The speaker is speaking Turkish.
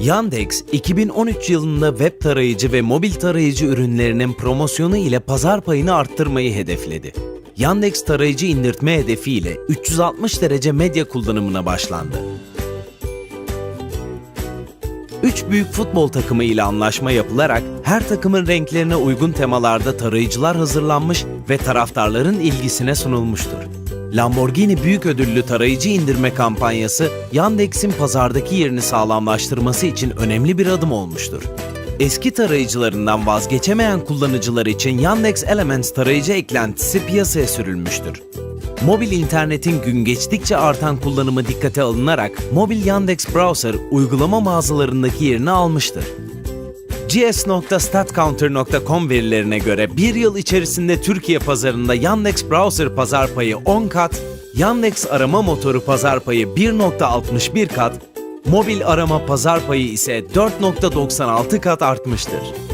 Yandex, 2013 yılında web tarayıcı ve mobil tarayıcı ürünlerinin promosyonu ile pazar payını arttırmayı hedefledi. Yandex tarayıcı indirtme hedefiyle 360 derece medya kullanımına başlandı. 3 büyük futbol takımı ile anlaşma yapılarak her takımın renklerine uygun temalarda tarayıcılar hazırlanmış ve taraftarların ilgisine sunulmuştur. Lamborghini büyük ödüllü tarayıcı indirme kampanyası Yandex'in pazardaki yerini sağlamlaştırması için önemli bir adım olmuştur. Eski tarayıcılarından vazgeçemeyen kullanıcılar için Yandex Elements tarayıcı eklentisi piyasaya sürülmüştür. Mobil internetin gün geçtikçe artan kullanımı dikkate alınarak mobil Yandex Browser uygulama mağazalarındaki yerini almıştır. gs.statcounter.com verilerine göre bir yıl içerisinde Türkiye pazarında Yandex Browser pazar payı 10 kat, Yandex arama motoru pazar payı 1.61 kat, mobil arama pazar payı ise 4.96 kat artmıştır.